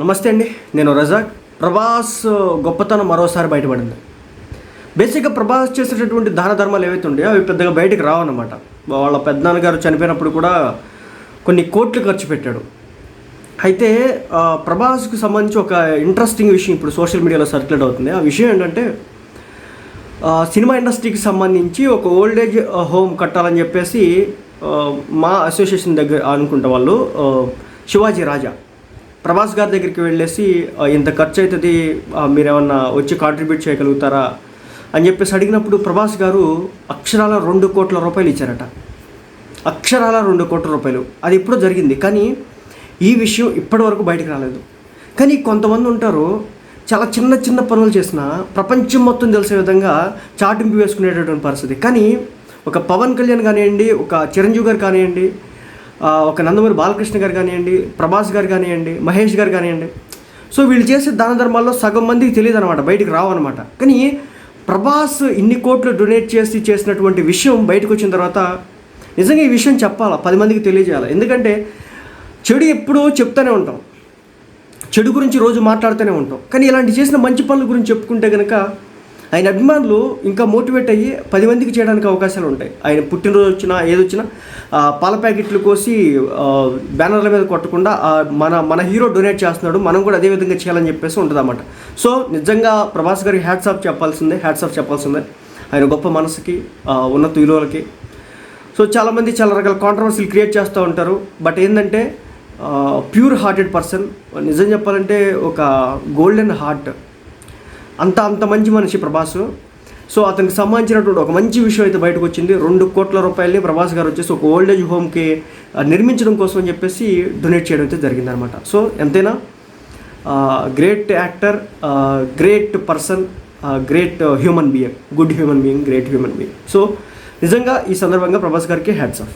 నమస్తే అండి నేను రజాక్. ప్రభాస్ గొప్పతనం మరోసారి బయటపడింది. బేసిక్గా ప్రభాస్ చేసేటటువంటి దాన ధర్మాలు ఏవైతే ఉండేవో అవి పెద్దగా బయటకు రావన్నమాట. వాళ్ళ పెద్దనాన్నగారు చనిపోయినప్పుడు కూడా కొన్ని కోట్లు ఖర్చు పెట్టాడు. అయితే ప్రభాస్కు సంబంధించి ఒక ఇంట్రెస్టింగ్ విషయం ఇప్పుడు సోషల్ మీడియాలో సర్క్యులేట్ అవుతుంది. ఆ విషయం ఏంటంటే సినిమా ఇండస్ట్రీకి సంబంధించి ఒక ఓల్డ్ ఏజ్ హోమ్ కట్టాలని చెప్పేసి మా అసోసియేషన్ దగ్గర అనుకుంటే వాళ్ళు శివాజీ రాజా. ప్రభాస్ గారి దగ్గరికి వెళ్ళేసి ఇంత ఖర్చు అవుతుంది మీరేమన్నా వచ్చి కాంట్రిబ్యూట్ చేయగలుగుతారా? అని చెప్పేసి అడిగినప్పుడు ప్రభాస్ గారు అక్షరాల రెండు కోట్ల రూపాయలు ఇచ్చారట. అక్షరాల రెండు కోట్ల రూపాయలు. అది ఎప్పుడో జరిగింది. కానీ ఈ విషయం ఇప్పటివరకు బయటకు రాలేదు. కానీ కొంతమంది ఉంటారు చాలా చిన్న చిన్న పనులు చేసిన ప్రపంచం మొత్తం తెలిసే విధంగా చాటింపు వేసుకునేటటువంటి పరిస్థితి. కానీ ఒక పవన్ కళ్యాణ్ కానివ్వండి ఒక చిరంజీవి గారు కానివ్వండి ఒక నందమూరి బాలకృష్ణ గారు కానివ్వండి ప్రభాస్ గారు కానివ్వండి మహేష్ గారు కానివ్వండి. సో వీళ్ళు చేసే దాన ధర్మాల్లో సగం మందికి తెలియదు అనమాట బయటికి రావన్నమాట. కానీ ప్రభాస్ ఇన్ని కోట్లు డొనేట్ చేసి చేసినటువంటి విషయం బయటకు వచ్చిన తర్వాత నిజంగా ఈ విషయం చెప్పాలా? పది మందికి తెలియజేయాలి? ఎందుకంటే చెడు ఎప్పుడూ చెప్తూనే ఉంటాం. చెడు గురించి రోజు మాట్లాడుతూనే ఉంటాం. కానీ ఇలాంటి చేసిన మంచి పనుల గురించి చెప్పుకుంటే కనుక ఆయన అభిమానులు ఇంకా మోటివేట్ అయ్యి పది మందికి చేయడానికి అవకాశాలు ఉంటాయి. ఆయన పుట్టినరోజు వచ్చినా ఏదొచ్చినా పాల ప్యాకెట్లు కోసి బ్యానర్ల మీద కొట్టకుండా మన మన హీరో డొనేట్ చేస్తున్నాడు. మనం కూడా అదే విధంగా చేయాలని చెప్పేసి ఉంటుంది అన్నమాట సో నిజంగా ప్రభాస్ గారికి హ్యాట్స్ ఆఫ్ చెప్పాల్సిందే హ్యాట్స్ ఆఫ్ చెప్పాల్సిందే. ఆయన గొప్ప మనసుకి ఉన్నత విలువలకి సో చాలామంది చాలా రకాల కాంట్రవర్సీలు క్రియేట్ చేస్తూ ఉంటారు. బట్ ఏంటంటే ప్యూర్ హార్టెడ్ పర్సన్ నిజం చెప్పాలంటే ఒక గోల్డెన్ హార్ట్ అంత అంత మంచి మనిషి ప్రభాస్. సో అతనికి సంబంధించినటువంటి ఒక మంచి విషయం అయితే బయటకు వచ్చింది. రెండు కోట్ల రూపాయలని ప్రభాస్ గారు వచ్చేసి ఒక ఓల్డ్ ఏజ్ హోమ్కి నిర్మించడం కోసం అని చెప్పేసి డొనేట్ చేయడం అయితే జరిగిందనమాట సో ఎంతైనా great actor great person great human being good human being great human being. So నిజంగా ఈ సందర్భంగా ప్రభాస్ గారికి హ్యాట్స్ ఆఫ్.